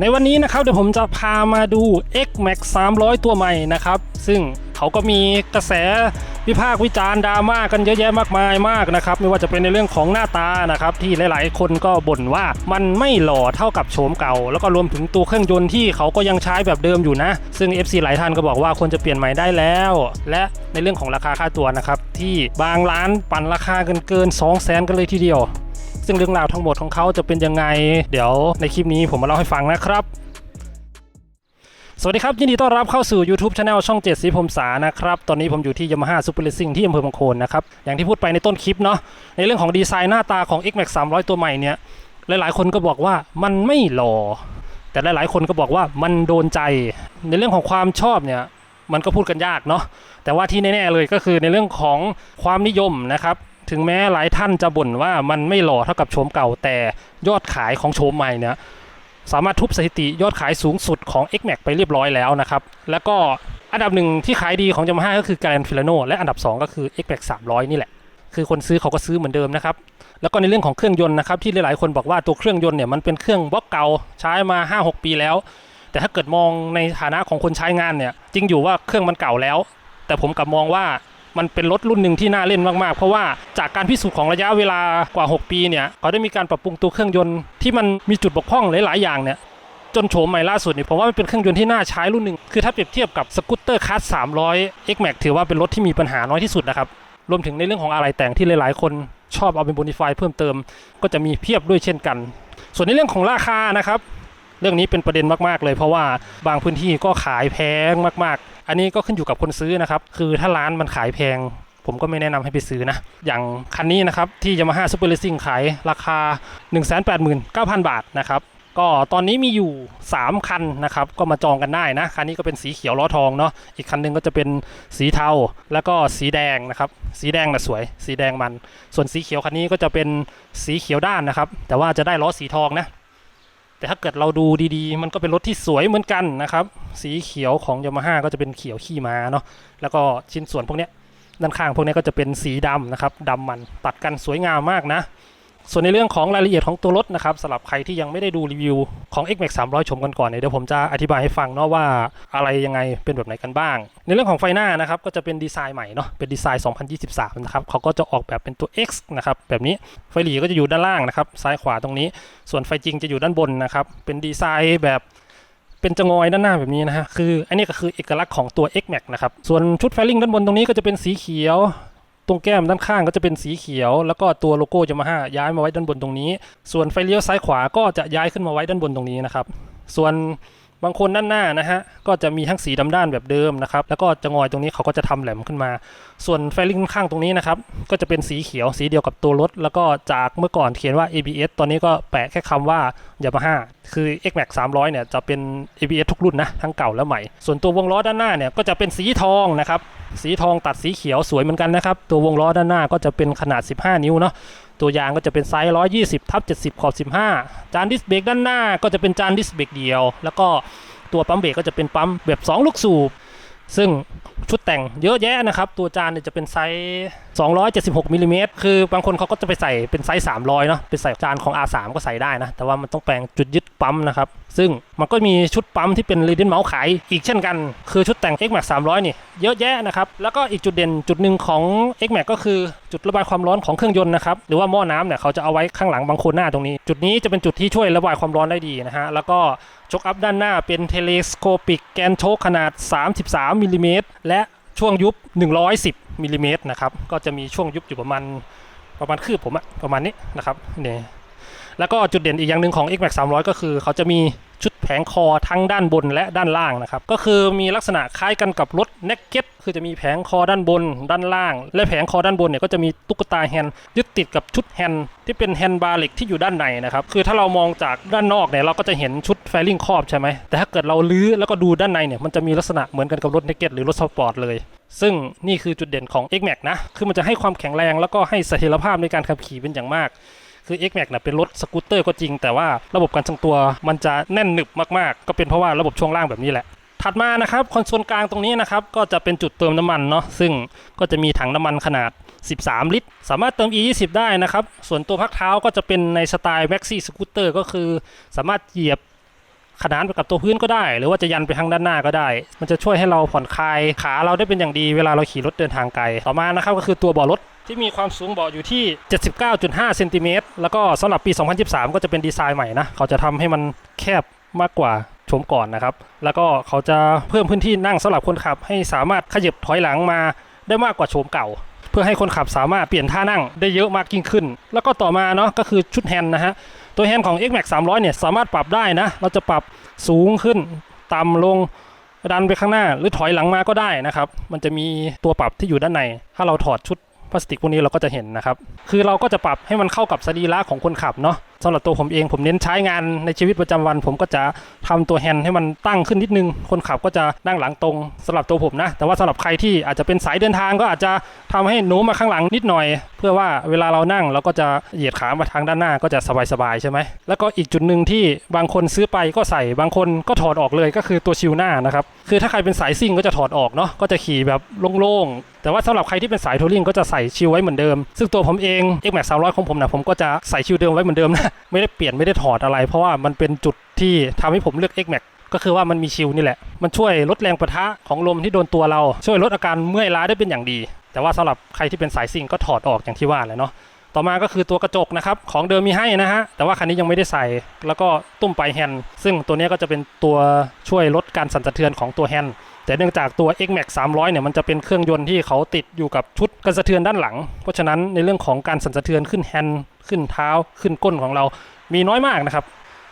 ในวันนี้นะครับเดี๋ยวผมจะพามาดู X Max 300 ตัวใหม่นะครับ ซึ่งเขาก็มีกระแสวิพากษ์วิจารณ์ดราม่ากันเยอะแยะมากมายมากนะครับ ไม่ว่าจะเป็นในเรื่องของหน้าตานะครับ ที่หลาย ๆ คนก็บ่นว่ามันไม่หล่อเท่ากับโฉมเก่า แล้วก็รวมถึงตัวเครื่องยนต์ที่เขาก็ยังใช้แบบเดิมอยู่นะ ซึ่ง FC หลายท่านก็บอกว่าควรจะเปลี่ยนใหม่ได้แล้ว และในเรื่องของราคาค่าตัวนะครับที่บางร้านปั่นราคากันเกิน 2 0 0แสนกันเลยทีเดียว ซึ่งเรื่องราวทั้งหมดของเขาจะเป็นยังไง เดี๋ยวในคลิปนี้ผมมาเล่าให้ฟังนะครับสวัสดีครับ ยินดีต้อนรับเข้าสู่ YouTube Channel ช่อง 7 สีผมสานะครับ ตอนนี้ผมอยู่ที่ Yamaha Super Racing ที่อำเภอบางโคนนะครับ อย่างที่พูดไปในต้นคลิปเนาะในเรื่องของดีไซน์หน้าตาของ X Max 300 ตัวใหม่เนี่ย หลายๆ คนก็บอกว่ามันไม่หล่อแต่หลายๆ คนก็บอกว่ามันโดนใจ ในเรื่องของความชอบเนี่ย มันก็พูดกันยากเนาะแต่ว่าที่แน่ๆเลยก็คือในเรื่องของความนิยมนะครับ ถึงแม้หลายท่านจะบ่นว่ามันไม่หล่อเท่ากับโฉมเก่าแต่ยอดขายของโฉมใหม่เนี่ยสามารถทุบสถิติยอดขายสูงสุดของ X Max ไปเรียบร้อยแล้วนะครับ แล้วก็อันดับหนึ่งที่ขายดีของ Yamaha ก็คือ Grand Filano และอันดับ 2 ก็คือ X Max 300 นี่แหละ คือคนซื้อเขาก็ซื้อเหมือนเดิมนะครับ แล้วก็ในเรื่องของเครื่องยนต์นะครับที่หลายๆคนบอกว่าตัวเครื่องยนต์เนี่ยมันเป็นเครื่องบล็อกเก่าใช้มา 5-6 ปีแล้ว แต่ถ้าเกิดมองในฐานะของคนใช้งานเนี่ยจริงอยู่ว่าเครื่องมันเก่าแล้ว แต่ผมกลับมองว่า มันเป็นรถรุ่นหนึ่งที่น่าเล่นมากๆ เพราะว่าจากการพิสูจน์ของระยะเวลากว่า 6 ปีเนี่ยเขาได้มีการปรับปรุงตัวเครื่องยนต์ที่มันมีจุดบกพร่องหลายๆอย่างเนี่ยจนโฉมใหม่ล่าสุดนี่ผมว่ามันเป็นเครื่องยนต์ที่น่าใช้รุ่นหนึ่งคือถ้าเปรียบเทียบกับสกูตเตอร์คัส300 X Max ถือว่าเป็นรถที่มีปัญหาน้อยที่สุดนะครับรวมถึงในเรื่องของอะไรแต่งที่หลายๆ คนชอบเอาเป็น Bonify เพิ่มเติม ก็จะมีเพียบด้วยเช่นกัน ส่วนในเรื่องของราคานะครับ เรื่องนี้เป็นประเด็นมากๆเลย เพราะว่าบางพื้นที่ก็ขายแพงมากๆ อันนี้ก็ขึ้นอยู่กับคนซื้อนะครับ คือถ้าร้านมันขายแพง ผมก็ไม่แนะนำให้ไปซื้อนะ อย่างคันนี้นะครับที่ Yamaha Super Racing ขายราคา 189,000 บาทนะครับก็ตอนนี้มีอยู่ 3 คันนะครับ ก็มาจองกันได้นะ คันนี้ก็เป็นสีเขียวล้อทองเนาะอีกคันหนึงก็จะเป็นสีเทาแล้วก็สีแดงนะครับ สีแดงน่ะสวย สีแดงมัน ส่วนสีเขียวคันนี้ก็จะเป็นสีเขียวด้านนะครับ แต่ว่าจะได้ล้อสีทองนะ แต่ถ้าเกิดเราดูดีๆ มันก็เป็นรถที่สวยเหมือนกันนะครับ สีเขียวของยามาฮ่าก็จะเป็นเขียวขี้ม้าเนาะแล้วก็ชิ้นส่วนพวกเนี้ยด้านข้างพวกนี้ก็จะเป็นสีดำนะครับดำมันตัดกันสวยงามมากนะ ส่วนในเรื่องของรายละเอียดของตัวรถนะครับสำหรับใครที่ยังไม่ได้ดูรีวิวของ X Max 300 ชมกันก่อนเนี่ยเดี๋ยวผมจะอธิบายให้ฟังเนาะว่าอะไรยังไงเป็นแบบไหนกันบ้าง ในเรื่องของไฟหน้านะครับก็จะเป็นดีไซน์ใหม่เนาะเป็นดีไซน์ 2023 นะครับเขาก็จะออกแบบเป็นตัว X นะครับแบบนี้ไฟหลีก็จะอยู่ด้านล่างนะครับซ้ายขวาตรงนี้ ส่วนไฟจริงจะอยู่ด้านบนนะครับเป็นดีไซน์แบบเป็นจงอยด้านหน้าแบบนี้นะฮะคืออันนี้ก็คือเอกลักษณ์ของตัว X Max นะครับส่วนชุดไฟลิงด้านบนตรงนี้ก็จะเป็นสีเขียว ตรงแก้มด้านข้างก็จะเป็นสีเขียว แล้วก็ตัวโลโก้ยามาฮ่าย้ายมาไว้ด้านบนตรงนี้ ส่วนไฟเลี้ยวซ้ายขวาก็จะย้ายขึ้นมาไว้ด้านบนตรงนี้นะครับ ส่วน บางคนด้านหน้านะฮะก็จะมีทั้งสีดำด้านแบบเดิมนะครับแล้วก็จะงอยตรงนี้เขาก็จะทำแหลมขึ้นมา ส่วนไฟลิงข้างตรงนี้นะครับก็จะเป็นสีเขียวสีเดียวกับตัวรถ แล้วก็จากเมื่อก่อนเขียนว่า ABS ตอนนี้ก็แปะแค่คำว่า Yamaha คือ X Max 300 เนี่ยจะเป็น ABS ทุกรุ่นนะทั้งเก่าและใหม่ ส่วนตัววงล้อด้านหน้าเนี่ยก็จะเป็นสีทองนะครับสีทองตัดสีเขียวสวยเหมือนกันนะครับตัววงล้อด้านหน้าก็จะเป็นขนาด 15 นิ้วเนาะ ตัวยางก็จะเป็นไซส์ 120ทับ70 ขอบ 15 จานดิสเบรกด้านหน้าก็จะเป็นจานดิสเบรกเดียว แล้วก็ตัวปั๊มเบรกก็จะเป็นปั๊มแบบ 2 ลูกสูบ ซึ่งชุดแต่งเยอะแยะนะครับ ตัวจานจะเป็นไซส์ 276มิลลิเมตรคือบางคนเขาก็จะไปใส่เป็นไซส์300เนาะเป็นใส่จานของ R3 ก็ใส่ได้นะ แต่ว่ามันต้องแปลงจุดยึดปั๊มนะครับ ซึ่งมันก็มีชุดปั๊มที่เป็น r ีด e นเมาส์ขายอีกเช่นกัน คือชุดแต่ง X Max 300 นี่ เยอะแยะนะครับ แล้วก็อีกจุดเด่นจุดหนึ่งของ X Max ก็คือจุดระบายความร้อนของเครื่องยนต์นะครับ หรือว่าหม้อน้ำเนี่ยเขาจะเอาไว้ข้างหลังบางคนหน้าตรงนี้ จุดนี้จะเป็นจุดที่ช่วยระบายความร้อนได้ดีนะฮะ แล้วก็ชกอัพด้านหน้าเป็นเทเลสโคปิกแกนโชคขนาด 33มิลลิเมตรและ ช่วงยุบ 110มิลลิเมตรนะครับ ก็จะมีช่วงยุบอยู่ประมาณประมาณคืบผมอะประมาณนี้นะครับเนี่ย แล้วก็จุดเด่นอีกอย่างหนึ่งของ X Max 300 ก็คือ เขาจะมีชุดแผงคอทั้งด้านบนและด้านล่างนะครับ ก็คือมีลักษณะคล้ายกันกับรถ Naked คือจะมีแผงคอด้านบน ด้านล่าง และแผงคอด้านบนเนี่ยก็จะมีตุ๊กตาแฮนด์ยึดติดกับชุดแฮนด์ที่เป็นแฮนด์บาร์เหล็กที่อยู่ด้านในนะครับ คือถ้าเรามองจากด้านนอกเนี่ยเราก็จะเห็นชุดแฟลิงครอบใช่ไหมแต่ถ้าเกิดเราลื้อแล้วก็ดูด้านในเนี่ยมันจะมีลักษณะเหมือนกันกับรถ Naked หรือรถสปอร์ตเลย ซึ่งนี่คือจุดเด่นของ X Max นะคือมันจะให้ความแข็งแรงแล้วก็ให้เสถียรภาพในการขับขี่เป็นอย่างมาก คือ X Max นะเป็นรถสกูตเตอร์ก็จริง แต่ว่าระบบการทรงตัวมันจะแน่นหนึบมากๆ ก็เป็นเพราะว่าระบบช่วงล่างแบบนี้แหละ ถัดมานะครับคอนโซลกลางตรงนี้นะครับก็จะเป็นจุดเติมน้ำมันเนาะซึ่งก็จะมีถังน้ำมันขนาด 13 ลิตร สามารถเติม E20 ได้นะครับส่วนตัวพักเท้าก็จะเป็นในสไตล์ Maxi Scooter ก็คือ สามารถเหยียบ ขนานไปกับตัวพื้นก็ได้ หรือว่าจะยันไปทางด้านหน้าก็ได้ มันจะช่วยให้เราผ่อนคลายขาเราได้เป็นอย่างดีเวลาเราขี่รถเดินทางไกล ต่อมานะครับก็คือตัวเบาะรถที่มีความสูงเบาะอยู่ที่ 79.5เซนติเมตรแล้วก็สำหรับปี 2023 ก็จะเป็นดีไซน์ใหม่นะ เขาจะทำให้มันแคบมากกว่าชมก่อนนะครับ แล้วก็เขาจะเพิ่มพื้นที่นั่งสำหรับคนขับ ให้สามารถขยับถอยหลังมาได้มากกว่าโฉมเก่า เพื่อให้คนขับสามารถเปลี่ยนท่านั่งได้เยอะมากยิ่งขึ้น แล้วก็ต่อมาเนาะก็คือชุดแฮนด์นะฮะ ตัวแฮนด์ของ X Max 300 เนี่ยสามารถปรับได้นะ เราจะปรับสูงขึ้น ต่ำลงดันไปข้างหน้า หรือถอยหลังมาก็ได้นะครับ มันจะมีตัวปรับที่อยู่ด้านใน ถ้าเราถอดชุดพลาสติกพวกนี้เราก็จะเห็นนะครับ คือเราก็จะปรับให้มันเข้ากับสรีระของคนขับเนาะสำหรับตัวผมเองผมเน้นใช้งานในชีวิตประจำวัน ผมก็จะทำตัวแฮนด์ให้มันตั้งขึ้นนิดนึง คนขับก็จะนั่งหลังตรงสำหรับตัวผมนะ แต่ว่าสำหรับใครที่อาจจะเป็นสายเดินทางก็อาจจะทำให้โน้มมาข้างหลังนิดหน่อย เพื่อว่าเวลาเรานั่งเราก็จะเหยียดขามาทางด้านหน้าก็จะสบายๆใช่ไหมแล้วก็อีกจุดหนึ่งที่บางคนซื้อไปก็ใส่บางคนก็ถอดออกเลยก็คือตัวชิวหน้านะครับคือถ้าใครเป็นสายซิ่งก็จะถอดออกเนาะก็จะขี่แบบโล่งๆแต่ว่าสำหรับใครที่เป็นสายทัวริงก็จะใส่ชิวไว้เหมือนเดิม ซึ่งตัวผมเอง X Max 300ของผมนะผมก็จะใส่ชิวเดิมไว้เหมือนเดิมนะไม่ได้เปลี่ยนไม่ได้ถอดอะไร เพราะว่ามันเป็นจุดที่ทำให้ผมเลือก X Max ก็คือว่ามันมีชิวนี่แหละ มันช่วยลดแรงประทะของลมที่โดนตัวเรา ช่วยลดอาการเมื่อยล้าได้เป็นอย่างดี แต่ว่าสำหรับใครที่เป็นสายซิ่งก็ถอดออกอย่างที่ว่าแหละเนาะ ต่อมาก็คือตัวกระจกนะครับ ของเดิมมีให้นะฮะ แต่ว่าคันนี้ยังไม่ได้ใส่ แล้วก็ตุ้มปลายแฮนด์ซึ่งตัวนี้ก็จะเป็นตัวช่วยลดการสั่นสะเทือนของตัวแฮนด์ แต่เนื่องจากตัว X Max 300 เนี่ยมันจะเป็นเครื่องยนต์ที่เขาติดอยู่กับชุดกันสะเทือนด้านหลัง เพราะฉะนั้นในเรื่องของการสั่นสะเทือนขึ้นแฮนด์ขึ้นเท้าขึ้นก้นของเรามีน้อยมากนะครับ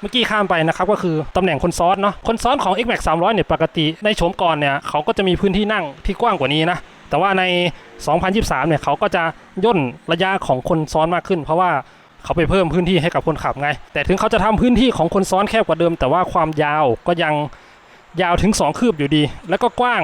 เมื่อกี้ข้ามไปนะครับก็คือตำแหน่งคนซ้อนเนาะคนซ้อนของ X Max 300 เนี่ยปกติในโฉมก่อนเนี่ยเขาก็จะมีพื้นที่นั่งที่กว้างกว่านี้นะแต่ว่าใน 2023 เนี่ยเขาก็จะย่นระยะของคนซ้อนมากขึ้น เพราะว่าเขาไปเพิ่มพื้นที่ให้กับคนขับไง แต่ถึงเขาจะทำพื้นที่ของคนซ้อนแคบกว่าเดิม แต่ว่าความยาวก็ยัง ยาวถึง 2 คืบอยู่ดี แล้วก็กว้าง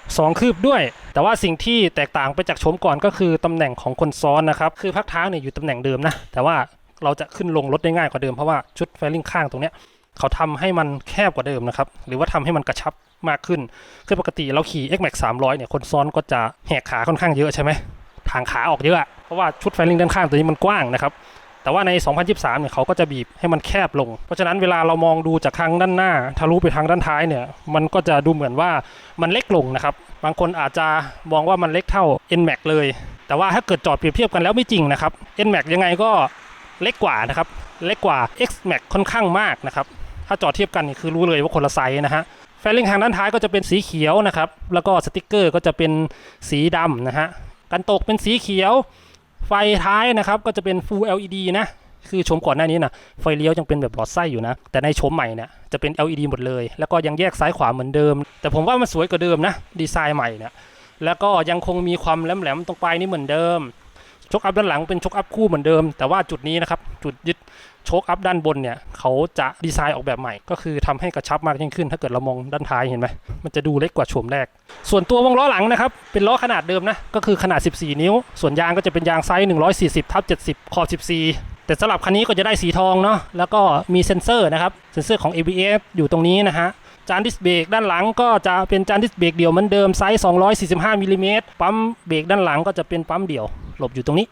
2 คืบด้วย แต่ว่าสิ่งที่แตกต่างไปจากโฉมก่อนก็คือตำแหน่งของคนซ้อนนะครับ คือพักเท้าเนี่ยอยู่ตำแหน่งเดิมนะ แต่ว่าเราจะขึ้นลงรถได้ง่ายกว่าเดิมเพราะว่าชุดแฟลิงข้างตรงเนี้ยเขาทำให้มันแคบกว่าเดิมนะครับ หรือว่าทำให้มันกระชับมากขึ้น คือปกติเราขี่ X Max 300 เนี่ย คนซ้อนก็จะแหกขาค่อนข้างเยอะใช่ไหมทางขาออกเยอะอะเพราะว่าชุดแฟลิงด้านข้างตัวนี้มันกว้างนะครับ แต่ว่าใน 2023 เนี่ยเขาก็จะบีบให้มันแคบลง เพราะฉะนั้นเวลาเรามองดูจากทางด้านหน้า ทะลุไปทางด้านท้ายเนี่ย มันก็จะดูเหมือนว่ามันเล็กลงนะครับ บางคนอาจจะมองว่ามันเล็กเท่า N Max เลย แต่ว่าถ้าเกิดจอดเปรียบเทียบกันแล้วไม่จริงนะครับ N Max ยังไงก็เล็กกว่านะครับ เล็กกว่า X Max ค่อนข้างมากนะครับ ถ้าจอดเทียบกันนี่คือรู้เลยว่าคนละไซส์นะฮะแฟลิงทางด้านท้ายก็จะเป็นสีเขียวนะครับ แล้วก็สติกเกอร์ก็จะเป็นสีดำนะฮะ กันตกเป็นสีเขียว ไฟท้ายนะครับก็จะเป็น Full LED นะคือชมก่อนหน้านี้นะไฟเลี้ยวยังเป็นแบบหลอดไส้อยู่นะ แต่ในชมใหม่เนี่ยจะเป็น LED หมดเลย แล้วก็ยังแยกซ้ายขวาเหมือนเดิม แต่ผมว่ามันสวยกว่าเดิมนะ ดีไซน์ใหม่เนี่ยแล้วก็ยังคงมีความแหลมๆตรงปลายนี่เหมือนเดิมชกอัพด้านหลังเป็นชกอัพคู่เหมือนเดิม แต่ว่าจุดนี้นะครับจุดยึด โชคอัพด้านบนเนี่ยเขาจะดีไซน์ออกแบบใหม่ ก็คือทำให้กระชับมากยิ่งขึ้น ถ้าเกิดเรามองด้านท้ายเห็นไหมมันจะดูเล็กกว่าโฉมแรก ส่วนตัววงล้อหลังนะครับ เป็นล้อขนาดเดิมนะ ก็คือขนาด 14 นิ้ว ส่วนยางก็จะเป็นยางไซส์ 140ทับ70 ขอบ 14แต่สำหรับคันนี้ก็จะได้สีทองเนาะ แล้วก็มีเซ็นเซอร์นะครับ เซ็นเซอร์ของ ABS อยู่ตรงนี้นะฮะ จานดิสเบรกด้านหลังก็จะเป็นจานดิสเบรกเดี่ยวเหมือนเดิมไซส์ 245มิลลิเมตร ปั๊มเบรกด้านหลังก็จะเป็นปั๊มเดี่ยว หลบอยู่ตรงนี้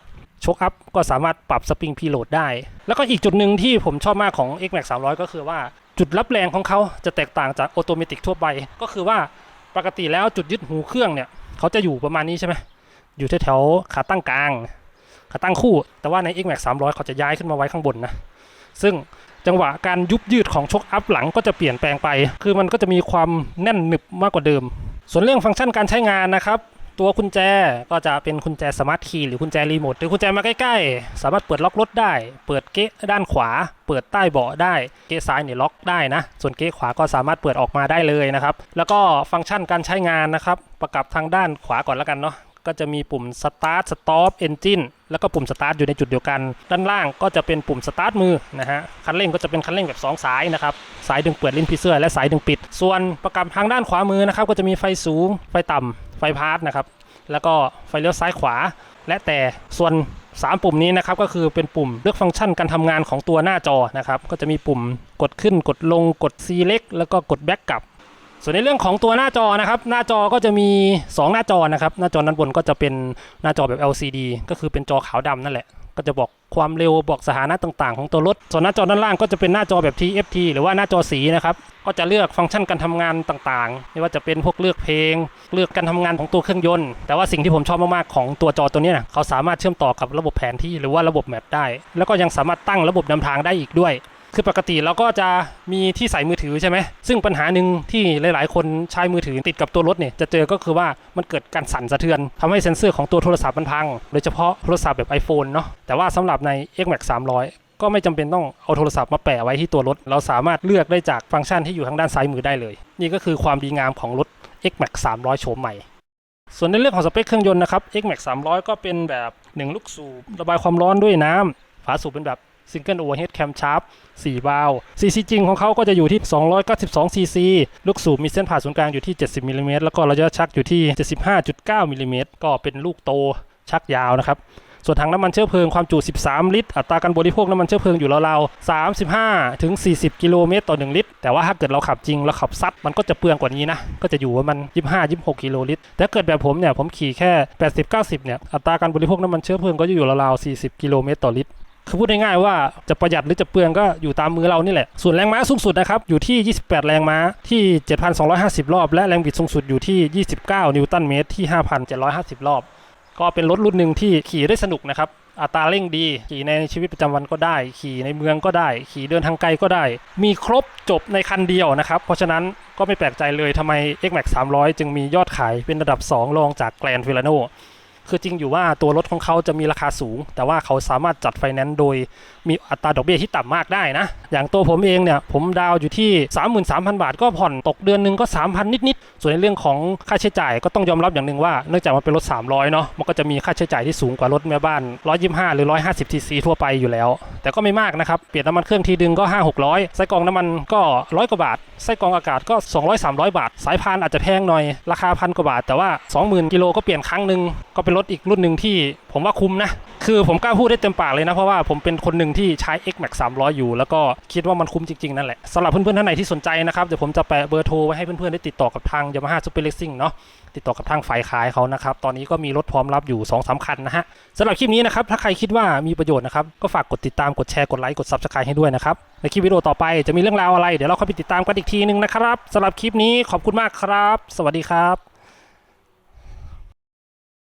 ชคอัพก็สามารถปรับสปริงพีโหลดได้ แล้วก็อีกจุดหนึ่งที่ผมชอบมากของ X Max 300 ก็คือว่าจุดรับแรงของเขาจะแตกต่างจากออโตเมติกทั่วไป ก็คือว่าปกติแล้วจุดยึดหูเครื่องเนี่ย เขาจะอยู่ประมาณนี้ใช่ไหมอยู่แถวๆขาตั้งกลาง ขาตั้งคู่ แต่ว่าใน X Max 300 เขาจะย้ายขึ้นมาไว้ข้างบนนะซึ่งจังหวะการยุบยืดของชกอัพหลังก็จะเปลี่ยนแปลงไป คือมันก็จะมีความแน่นหนึบมากกว่าเดิม ส่วนเรื่องฟังก์ชันการใช้งานนะครับ ตัวกุญแจก็จะเป็นกุญแจสมาร์ทคีย์หรือกุญแจรีโมทหรือกุญแจมาใกล้ๆ สามารถเปิดล็อกรถได้ เปิดเก๊ะด้านขวา เปิดใต้เบาะได้ เก๊ะซ้ายเนี่ยล็อกได้นะ ส่วนเก๊ะขวาก็สามารถเปิดออกมาได้เลยนะครับ แล้วก็ฟังก์ชันการใช้งานนะครับ ประกับทางด้านขวาก่อนแล้วกันเนาะก็จะมีปุ่ม Start Stop Engine แล้วก็ปุ่ม Start อยู่ในจุดเดียวกัน ด้านล่างก็จะเป็นปุ่ม Start มือนะฮะ คันเร่งก็จะเป็นคันเร่งแบบ 2 สายนะครับ สายดึงเปิดลิ้นพีเซอร์และสายดึงปิด ส่วนประกับทางด้านขวามือนะครับ ก็จะมีไฟสูง ไฟต่ำ ไฟพาร์ทนะครับ แล้วก็ไฟเลี้ยวซ้ายขวา และแต่ส่วน 3 ปุ่มนี้นะครับก็คือเป็นปุ่มเลือกฟังก์ชันการทำงานของตัวหน้าจอนะครับ ก็จะมีปุ่มกดขึ้นกดลงกด select แล้วก็กด back กลับ ส่วนในเรื่องของตัวหน้าจอนะครับ หน้าจอก็จะมี 2 หน้าจอนะครับ หน้าจอด้านบนก็จะเป็นหน้าจอแบบ LCD ก็คือเป็นจอขาวดำนั่นแหละ ก็จะบอกความเร็วบอกสถานะต่างๆ ของตัวรถ ส่วนหน้าจอด้านล่างก็จะเป็นหน้าจอแบบ TFT หรือว่าหน้าจอสีนะครับ ก็จะเลือกฟังก์ชันการทำงานต่างๆ ไม่ว่าจะเป็นพวกเลือกเพลง เลือกการทำงานของตัวเครื่องยนต์ แต่ว่าสิ่งที่ผมชอบมากๆ ของตัวจอตัวนี้ยเขาสามารถเชื่อมต่อกับระบบแผนที่หรือว่าระบบแมปได้ แล้วก็ยังสามารถตั้งระบบนำทางได้อีกด้วย คือปกติเราก็จะมีที่ใส่มือถือใช่ไหมซึ่งปัญหาหนึ่งที่หลาย ๆ คนใช้มือถือติดกับตัวรถเนี่ยจะเจอก็คือว่ามันเกิดการสั่นสะเทือนทำให้เซ็นเซอร์ของตัวโทรศัพท์มันพัง โดยเฉพาะโทรศัพท์แบบ iPhone เนาะแต่ว่าสำหรับใน X Max 300ก็ไม่จำเป็นต้องเอาโทรศัพท์มาแปะไว้ที่ตัวรถ เราสามารถเลือกได้จากฟังก์ชันที่อยู่ทางด้านซ้ายมือได้เลย นี่ก็คือความดีงามของรถ X Max 300 โฉมใหม่ ส่วนในเรื่องของสเปคเครื่องยนต์นะครับ X Max 300 ก็เป็นแบบ 1 ลูกสูบ ระบายความร้อนด้วยน้ำฝาสูบเป็นแบบ Single Overhead Cam Sharp 4 วาล์ว CC จริงของเขาก็จะอยู่ที่ 292 cc ลูกสูบมีเส้นผ่าศูนย์กลางอยู่ที่ 70มิลลิเมตรแล้วก็ระยะชักอยู่ที่ 75.9มิลลิเมตรก็เป็นลูกโตชักยาวนะครับส่วนถังน้ำมันเชื้อเพลิงความจุ 13 ลิตร อัตราการบริโภคน้ำมันเชื้อเพลิงอยู่ราวๆ35 ถึง 40 กิโลเมตรต่อ 1 ลิตร แต่ว่าถ้าเกิดเราขับจริง เราขับซัดมันก็จะเปลืองกว่านี้นะ ก็จะอยู่ประมาณ25 26 กิโลลิตร แต่ถ้าเกิดแบบผมเนี่ย ผมขี่แค่ 80 90 เนี่ย อัตราการบริโภคน้ำมันเชื้อเพลิงก็จะอยู่ราวๆ40 กิโลเมตรต่อลิตร คือพูดง่ายๆว่าจะประหยัดหรือจะเปลืองก็อยู่ตามมือเรานี่แหละ ส่วนแรงม้าสูงสุดนะครับอยู่ที่ 28 แรงม้าที่ 7,250 รอบ และแรงบิดสูงสุดอยู่ที่ 29 นิวตันเมตรที่ 5,750 รอบ ก็เป็นรถรุ่นหนึ่งที่ขี่ได้สนุกนะครับอัตราเร่งดี ขี่ในชีวิตประจำวันก็ได้ ขี่ในเมืองก็ได้ ขี่เดินทางไกลก็ได้ มีครบจบในคันเดียวนะครับ เพราะฉะนั้นก็ไม่แปลกใจเลยทำไม X Max 300 จึงมียอดขายเป็นระดับ 2 รองจาก Grand f i l a n o คือจริงอยู่ว่าตัวรถของเขาจะมีราคาสูง แต่ว่าเขาสามารถจัดไฟแนนซ์โดย มีอัตราดอกเบี้ยที่ต่ำมากได้นะ อย่างตัวผมเองเนี่ยผมดาวอยู่ที่ 33,000 บาท ก็ผ่อนตกเดือนหนึ่งก็ 3,000 นิดๆ ส่วนในเรื่องของค่าใช้จ่ายก็ต้องยอมรับอย่างหนึ่งว่าเนื่องจากมันเป็นรถ 300 เนาะมันก็จะมีค่าใช้จ่ายที่สูงกว่ารถแม่บ้าน 125 หรือ 150 cc ทั่วไปอยู่แล้ว แต่ก็ไม่มากนะครับเปลี่ยนน้ำมันเครื่องทีดึงก็ 5 600ไส้กรองน้ำมันก็ร้อยกว่าบาทไส้กรองอากาศก็ 200 300 บาท สายพานอาจจะแพงหน่อยราคาพันกว่าบาท แต่ว่า 20,000กิโลก็เปลี่ยนครั้งหนึ่งก็เป็นรถอีกรุ่นหนึ่งที่ผมว่าคุ้มนะคือผมกล้าพูดได้เต็มปากเลยนะเพราะว่าผมเป็นคนหนึ่งที่ใช้ X Max 300 อยู่ แล้วก็คิดว่ามันคุ้มจริง ๆ นั่นแหละสำหรับเพื่อนๆท่านไหนที่สนใจนะครับเดี๋ยวผมจะแปะเบอร์โทรไว้ให้เพื่อนๆได้ติดต่อกับทาง Yamaha Super Racing เนาะติดต่อกับทางฝ่ายขายเขานะครับ ตอนนี้ก็มีรถพร้อมรับอยู่ 2 3คันนะฮะสำหรับคลิปนี้นะครับ ถ้าใครคิดว่ามีประโยชน์นะครับ ก็ฝากกดติดตาม กดแชร์ กดไลค์ กด Subscribe ให้ด้วยนะครับ ในคลิปวิดีโอต่อไปจะมีเรื่องราวอะไร เดี๋ยวเราค่อยไปติดตามกันอีกทีนึงนะครับสำหรับคลิปนี้ขอบคุณมากครับ สวัสดีครับ